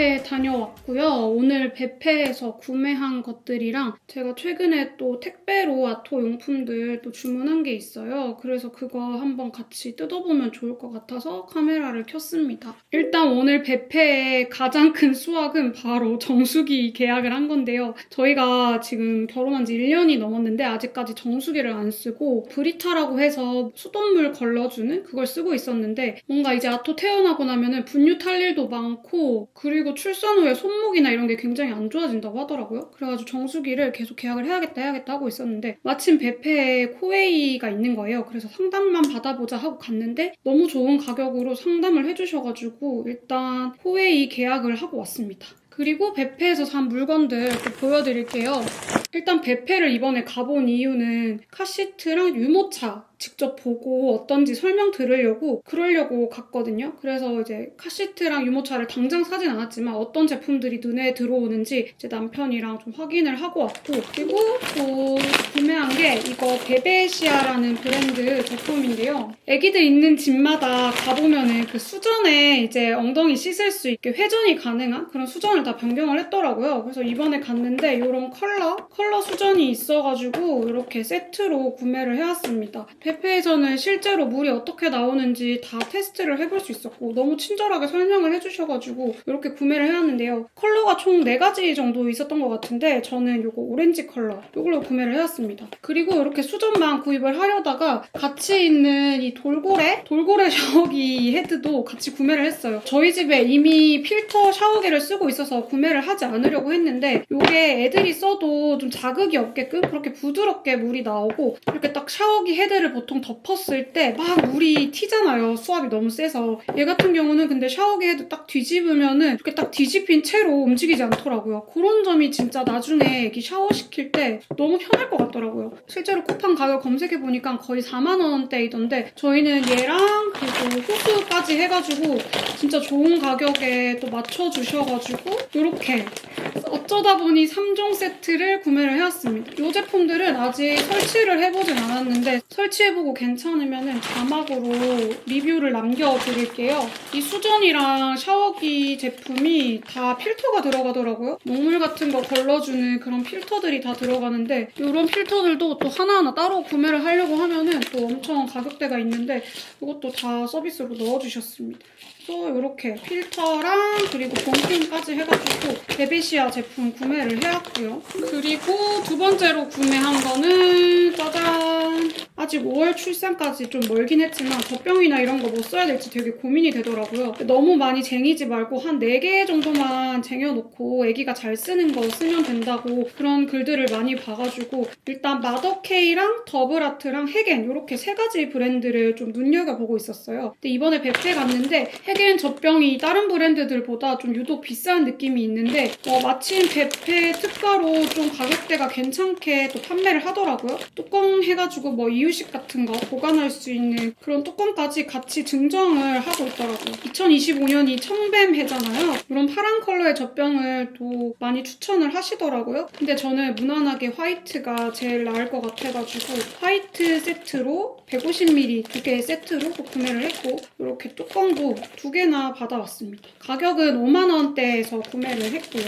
베페 다녀왔고요. 오늘 베페에서 구매한 것들이랑 제가 최근에 또 택배로 아토 용품들 또 주문한 게 있어요. 그래서 그거 한번 같이 뜯어보면 좋을 것 같아서 카메라를 켰습니다. 일단 오늘 베페의 가장 큰 수확은 바로 정수기 계약을 한 건데요. 저희가 지금 결혼한 지 1년이 넘었는데 아직까지 정수기를 안 쓰고 브리타라고 해서 수돗물 걸러주는 그걸 쓰고 있었는데 뭔가 이제 아토 태어나고 나면은 분유 탈 일도 많고 그리고 출산 후에 손목이나 이런 게 굉장히 안 좋아진다고 하더라고요. 그래가지고 정수기를 계속 계약을 해야겠다 해야겠다 하고 있었는데 마침 베페에 코웨이가 있는 거예요. 그래서 상담만 받아보자 하고 갔는데 너무 좋은 가격으로 상담을 해주셔가지고 일단 코웨이 계약을 하고 왔습니다. 그리고 베페에서 산 물건들 또 보여드릴게요. 일단 베페를 이번에 가본 이유는 카시트랑 유모차 직접 보고 어떤지 설명 들으려고 그러려고 갔거든요. 그래서 이제 카시트랑 유모차를 당장 사진 않았지만 어떤 제품들이 눈에 들어오는지 제 남편이랑 좀 확인을 하고 왔고 그리고 또 구매한 게 이거 베베시아라는 브랜드 제품인데요. 애기들 있는 집마다 가보면은 그 수전에 이제 엉덩이 씻을 수 있게 회전이 가능한 그런 수전을 다 변경을 했더라고요. 그래서 이번에 갔는데 이런 컬러 컬러 수전이 있어가지고 이렇게 세트로 구매를 해왔습니다. 페페에서는 실제로 물이 어떻게 나오는지 다 테스트를 해볼 수 있었고 너무 친절하게 설명을 해주셔가지고 이렇게 구매를 해왔는데요. 컬러가 총 4가지 정도 있었던 것 같은데 저는 이거 오렌지 컬러 이걸로 구매를 해왔습니다. 그리고 이렇게 수전만 구입을 하려다가 같이 있는 이 돌고래 돌고래 샤워기 헤드도 같이 구매를 했어요. 저희 집에 이미 필터 샤워기를 쓰고 있어서 구매를 하지 않으려고 했는데 이게 애들이 써도 좀 자극이 없게끔 그렇게 부드럽게 물이 나오고 이렇게 딱 샤워기 헤드를 보통 덮었을 때 막 물이 튀잖아요. 수압이 너무 세서. 얘 같은 경우는 근데 샤워기 헤드 딱 뒤집으면은 이렇게 딱 뒤집힌 채로 움직이지 않더라고요. 그런 점이 진짜 나중에 애기 샤워시킬 때 너무 편할 것 같더라고요. 실제로 쿠팡 가격 검색해보니까 거의 4만원대이던데 저희는 얘랑 그리고 호수까지 해가지고 진짜 좋은 가격에 또 맞춰주셔가지고 이렇게 어쩌다 보니 3종 세트를 구매를 해왔습니다. 이 제품들은 아직 설치를 해보진 않았는데 설치해 보고 괜찮으면 자막으로 리뷰를 남겨드릴게요. 이 수전이랑 샤워기 제품이 다 필터가 들어가더라고요. 먹물 같은 거 걸러주는 그런 필터들이 다 들어가는데 이런 필터들도 또 하나하나 따로 구매를 하려고 하면은 또 엄청 가격대가 있는데 이것도 다 서비스로 넣어주셨습니다. 그래서 이렇게 필터랑 그리고 본핀까지 해가지고 베베시아 제품 구매를 해왔고요. 그리고 두 번째로 구매한 거는 짜잔! 아직 5월 출산까지 좀 멀긴 했지만 젖병이나 이런 거 뭐 써야 될지 되게 고민이 되더라고요. 너무 많이 쟁이지 말고 한 4개 정도만 쟁여놓고 아기가 잘 쓰는 거 쓰면 된다고 그런 글들을 많이 봐가지고 일단 마더케이랑 더블아트랑 헤겐 이렇게 세 가지 브랜드를 좀 눈여겨보고 있었어요. 근데 이번에 베페 갔는데 헤겐 젖병이 다른 브랜드들보다 좀 유독 비싼 느낌이 있는데 어, 마침 베페 특가로 좀 가격대가 괜찮게 또 판매를 하더라고요. 뚜껑 해가지고 뭐 이유식 같은 거 보관할 수 있는 그런 뚜껑까지 같이 증정을 하고 있더라고요. 2025년이 청뱀 해잖아요. 이런 파란 컬러의 젖병을 또 많이 추천을 하시더라고요. 근데 저는 무난하게 화이트가 제일 나을 것 같아가지고 화이트 세트로 150ml 두 개의 세트로 또 구매를 했고 이렇게 뚜껑도 두 개나 받아왔습니다. 가격은 5만 원대에서 구매를 했고요.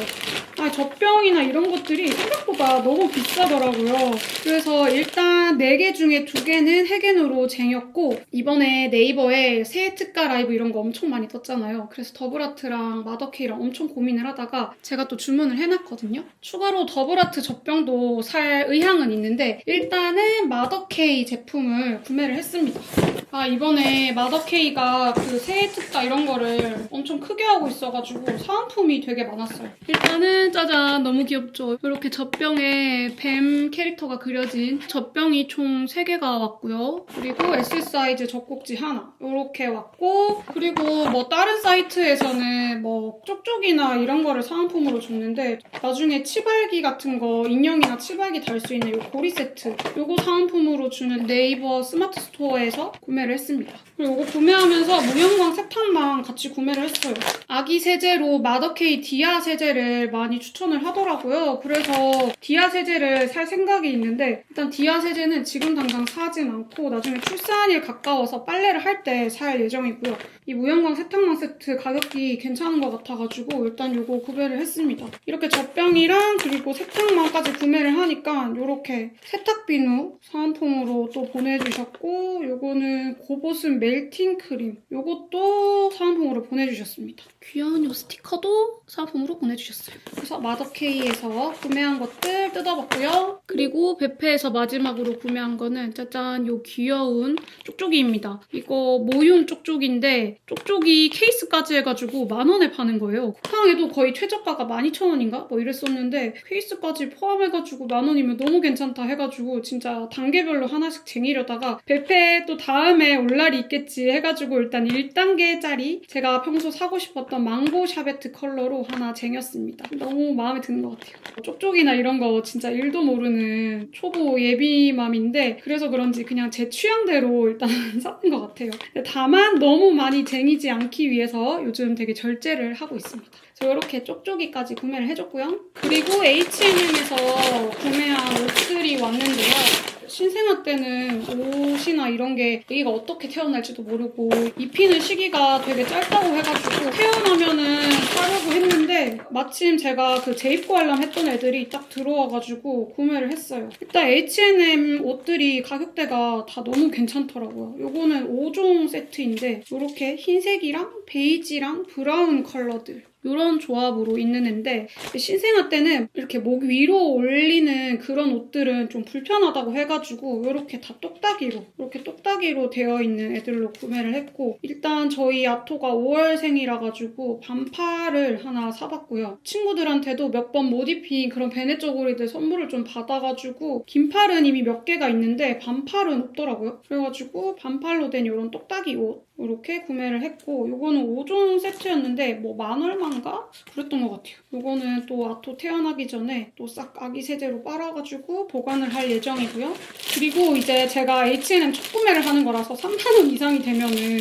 아 젖병이나 이런 것들이 생각보다 너무 비싸더라고요. 그래서 일단 4개 중에 2개는 해겐으로 쟁였고 이번에 네이버에 새해 특가 라이브 이런 거 엄청 많이 떴잖아요. 그래서 더블아트랑 마더케이랑 엄청 고민을 하다가 제가 또 주문을 해놨거든요. 추가로 더블아트 젖병도 살 의향은 있는데 일단은 마더케이 제품을 구매를 했습니다. 아 이번에 마더케이가 그 새해 특가 이런 거를 엄청 크게 하고 있어가지고 사은품이 되게 많았어요. 일단은 짜잔 너무 귀엽죠? 이렇게 젖병에 뱀 캐릭터가 그려진 젖병이 총 3개가 왔고요. 그리고 S 사이즈 젖꼭지 하나 이렇게 왔고 그리고 뭐 다른 사이트에서는 뭐 쪽쪽이나 이런 거를 사은품으로 줬는데 나중에 치발기 같은 거 인형이나 치발기 달 수 있는 이 고리 세트 이거 사은품으로 주는 네이버 스마트 스토어에서 구매를 구매를 했습니다. 그리고 이거 구매하면서 무형광 세탁망 같이 구매를 했어요. 아기 세제로 마더케이 디아 세제를 많이 추천을 하더라고요. 그래서 디아 세제를 살 생각이 있는데 일단 디아 세제는 지금 당장 사진 않고 나중에 출산일 가까워서 빨래를 할 때 살 예정이고요. 이 무형광 세탁망 세트 가격이 괜찮은 것 같아가지고 일단 이거 구매를 했습니다. 이렇게 젖병이랑 그리고 세탁망까지 구매를 하니까 이렇게 세탁 비누 사은품으로 또 보내주셨고 요거는 고보습 멜팅 크림 요것도 사은품으로 보내주셨습니다. 귀여운 요 스티커도 사은품으로 보내주셨어요. 그래서 마더케이에서 구매한 것들 뜯어봤고요. 그리고 베페에서 마지막으로 구매한 거는 짜잔 요 귀여운 쪽쪽이입니다. 이거 모윤 쪽쪽인데 쪽쪽이 케이스까지 해가지고 만 원에 파는 거예요. 쿠팡에도 거의 최저가가 12,000원인가? 뭐 이랬었는데 케이스까지 포함해가지고 만 원이면 너무 괜찮다 해가지고 진짜 단계별로 하나씩 쟁이려다가 베페 또 다음에 올 날이 있겠지 해가지고 일단 1단계짜리 제가 평소 사고 싶었던 망고 샤베트 컬러로 하나 쟁였습니다. 너무 마음에 드는 것 같아요. 쪽쪽이나 이런 거 진짜 일도 모르는 초보 예비맘인데 그래서 그런지 그냥 제 취향대로 일단 샀던 것 같아요. 다만 너무 많이 쟁이지 않기 위해서 요즘 되게 절제를 하고 있습니다. 그래서 이렇게 쪽쪽이까지 구매를 해줬고요. 그리고 H&M에서 구매한 옷들이 왔는데요. 신생아 때는 옷이나 이런 게 애기가 어떻게 태어날지도 모르고 입히는 시기가 되게 짧다고 해가지고 태어나면은 사려고 했는데 마침 제가 그 재입고 하려면 했던 애들이 딱 들어와가지고 구매를 했어요. 일단 H&M 옷들이 가격대가 다 너무 괜찮더라고요. 요거는 5종 세트인데 이렇게 흰색이랑 베이지랑 브라운 컬러들 이런 조합으로 있는 앤데 신생아 때는 이렇게 목 위로 올리는 그런 옷들은 좀 불편하다고 해가지고 이렇게 다 똑딱이로 이렇게 똑딱이로 되어 있는 애들로 구매를 했고 일단 저희 아토가 5월생이라 가지고 반팔을 하나 사봤고요. 친구들한테도 몇 번 못 입힌 그런 베네 쪼고리들 선물을 좀 받아가지고 긴팔은 이미 몇 개가 있는데 반팔은 없더라고요. 그래가지고 반팔로 된 이런 똑딱이 옷 이렇게 구매를 했고 이거는 5종 세트였는데 뭐 만 얼마인가? 그랬던 것 같아요. 이거는 또 아토 태어나기 전에 또 싹 아기 세제로 빨아가지고 보관을 할 예정이고요. 그리고 이제 제가 H&M 첫 구매를 하는 거라서 3만 원 이상이 되면은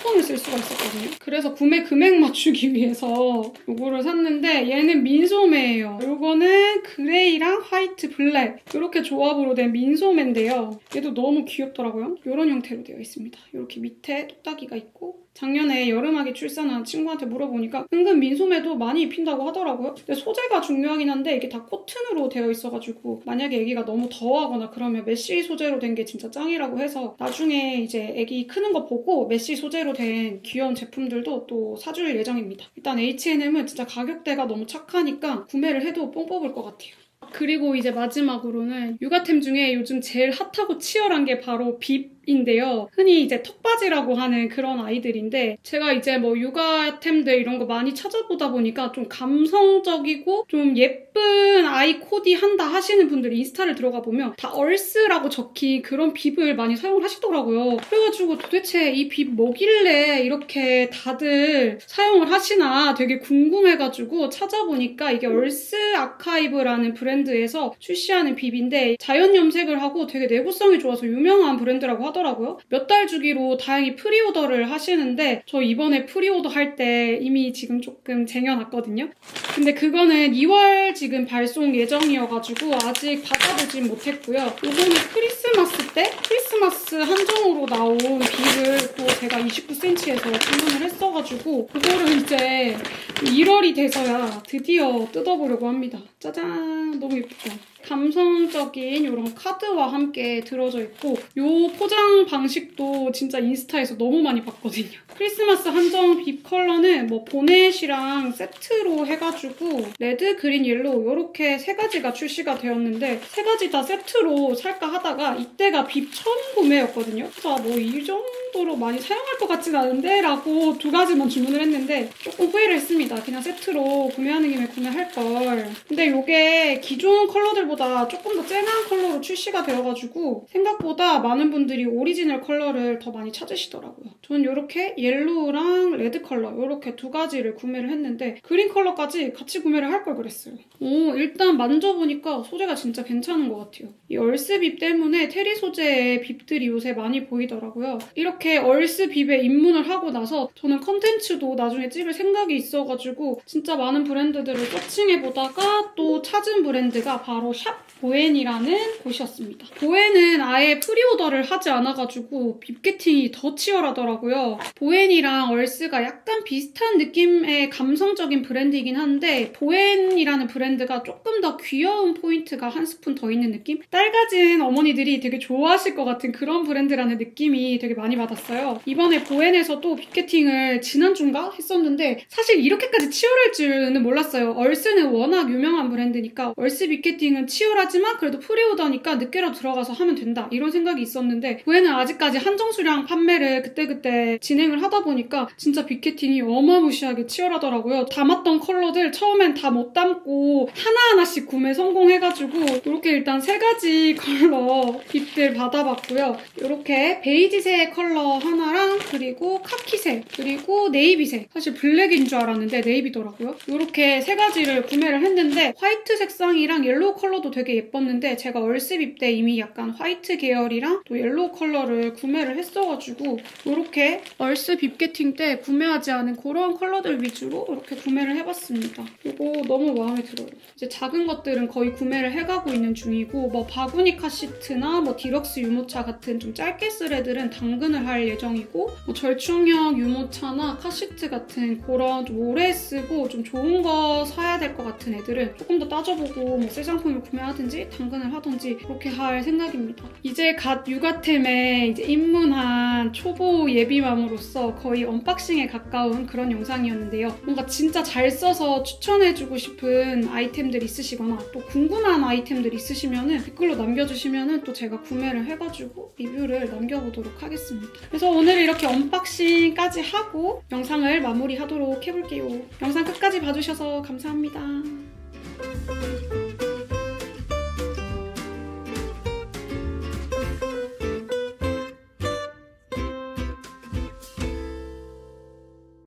쿠폰을 쓸 수가 있었거든요. 그래서 구매 금액 맞추기 위해서 이거를 샀는데 얘는 민소매예요. 이거는 그레이랑 화이트 블랙 이렇게 조합으로 된 민소매인데요. 얘도 너무 귀엽더라고요. 이런 형태로 되어 있습니다. 이렇게 밑에 똑딱이가 있고 작년에 여름하게 출산한 친구한테 물어보니까 은근 민소매도 많이 입힌다고 하더라고요. 근데 소재가 중요하긴 한데 이게 다 코튼으로 되어 있어가지고 만약에 아기가 너무 더하거나 그러면 메쉬 소재로 된 게 진짜 짱이라고 해서 나중에 이제 아기 크는 거 보고 메쉬 소재로 된 귀여운 제품들도 또 사줄 예정입니다. 일단 H&M은 진짜 가격대가 너무 착하니까 구매를 해도 뽕 뽑을 것 같아요. 그리고 이제 마지막으로는 육아템 중에 요즘 제일 핫하고 치열한 게 바로 빕 인데요. 흔히 이제 턱바지라고 하는 그런 아이들인데 제가 이제 뭐 육아템들 이런 거 많이 찾아보다 보니까 좀 감성적이고 좀 예쁜 아이 코디 한다 하시는 분들이 인스타를 들어가 보면 다 얼스라고 적힌 그런 빕을 많이 사용을 하시더라고요. 그래가지고 도대체 이 빕 뭐길래 이렇게 다들 사용을 하시나 되게 궁금해가지고 찾아보니까 이게 얼스 아카이브라는 브랜드에서 출시하는 빕인데 자연 염색을 하고 되게 내구성이 좋아서 유명한 브랜드라고 하더라고요. 몇 달 주기로 다행히 프리오더를 하시는데 저 이번에 프리오더 할 때 이미 지금 조금 쟁여놨거든요. 근데 그거는 2월 지금 발송 예정이어가지고 아직 받아보진 못했고요. 이거는 크리스마스 때 크리스마스 한정으로 나온 빕을 또 제가 29cm에서 주문을 했어가지고 그거를 이제 1월이 돼서야 드디어 뜯어보려고 합니다. 짜잔 너무 예쁘다. 감성적인 이런 카드와 함께 들어져 있고 이 포장 방식도 진짜 인스타에서 너무 많이 봤거든요. 크리스마스 한정 빕 컬러는 뭐 보넷이랑 세트로 해가지고 레드, 그린, 옐로우 이렇게 세 가지가 출시가 되었는데 세 가지 다 세트로 살까 하다가 이때가 빕 처음 구매였거든요. 그래서 뭐 이 정도로 많이 사용할 것 같진 않은데 라고 두 가지만 주문을 했는데 조금 후회를 했습니다. 그냥 세트로 구매하는 김에 구매할 걸. 근데 이게 기존 컬러들보다 조금 더 쨍한 컬러로 출시가 되어가지고 생각보다 많은 분들이 오리지널 컬러를 더 많이 찾으시더라고요. 저는 이렇게 옐로우랑 레드 컬러 이렇게 두 가지를 구매를 했는데 그린 컬러까지 같이 구매를 할 걸 그랬어요. 오, 일단 만져보니까 소재가 진짜 괜찮은 것 같아요. 이 얼스빕 때문에 테리 소재의 빕들이 요새 많이 보이더라고요. 이렇게 얼스빕에 입문을 하고 나서 저는 컨텐츠도 나중에 찍을 생각이 있어가지고 진짜 많은 브랜드들을 서칭해보다가 또 찾은 브랜드가 바로 샵 보엔이라는 곳이었습니다. 보엔은 아예 프리오더를 하지 않아가지고 빕게팅이 더 치열하더라고요. 보엔이랑 얼스가 약간 비슷한 느낌의 감성적인 브랜드이긴 한데 보엔이라는 브랜드가 조금 더 귀여운 포인트가 한 스푼 더 있는 느낌? 딸 가진 어머니들이 되게 좋아하실 것 같은 그런 브랜드라는 느낌이 되게 많이 받았어요. 이번에 보엔에서도 빅게팅을 지난주인가 했었는데 사실 이렇게까지 치열할 줄은 몰랐어요. 얼스는 워낙 유명한 브랜드니까 얼스 빅게팅은 치 열하지만 그래도 프리오더니까 늦게라도 들어가서 하면 된다 이런 생각이 있었는데 보엔은 아직까지 한정 수량 판매를 그때그때 진행을 하다 보니까 진짜 빅게팅이 어마무시하게 치열하더라고요. 담았던 컬러들 처음엔 다 못 담고 하나하나씩 구매 성공해가지고 이렇게 일단 세 가지 컬러 빗들 받아봤고요. 이렇게 베이지색 컬러 하나랑 그리고 카키색 그리고 네이비색 사실 블랙인 줄 알았는데 네이비더라고요. 이렇게 세 가지를 구매를 했는데 화이트 색상이랑 옐로우 컬러 도 되게 예뻤는데 제가 얼스빕 때 이미 약간 화이트 계열이랑 또 옐로우 컬러를 구매를 했어가지고 이렇게 얼스 빕게팅 때 구매하지 않은 그런 컬러들 위주로 이렇게 구매를 해봤습니다. 이거 너무 마음에 들어요. 이제 작은 것들은 거의 구매를 해가고 있는 중이고 뭐 바구니 카시트나 뭐 디럭스 유모차 같은 좀 짧게 쓸 애들은 당근을 할 예정이고 뭐 절충형 유모차나 카시트 같은 그런 좀 오래 쓰고 좀 좋은 거 사야 될 것 같은 애들은 조금 더 따져보고 뭐새 상품을 구매하든지 당근을 하든지 그렇게 할 생각입니다. 이제 갓 육아템에 이제 입문한 초보 예비맘으로서 거의 언박싱에 가까운 그런 영상이었는데요. 뭔가 진짜 잘 써서 추천해주고 싶은 아이템들 있으시거나 또 궁금한 아이템들 있으시면은 댓글로 남겨주시면은 또 제가 구매를 해가지고 리뷰를 남겨보도록 하겠습니다. 그래서 오늘 이렇게 언박싱까지 하고 영상을 마무리하도록 해볼게요. 영상 끝까지 봐주셔서 감사합니다.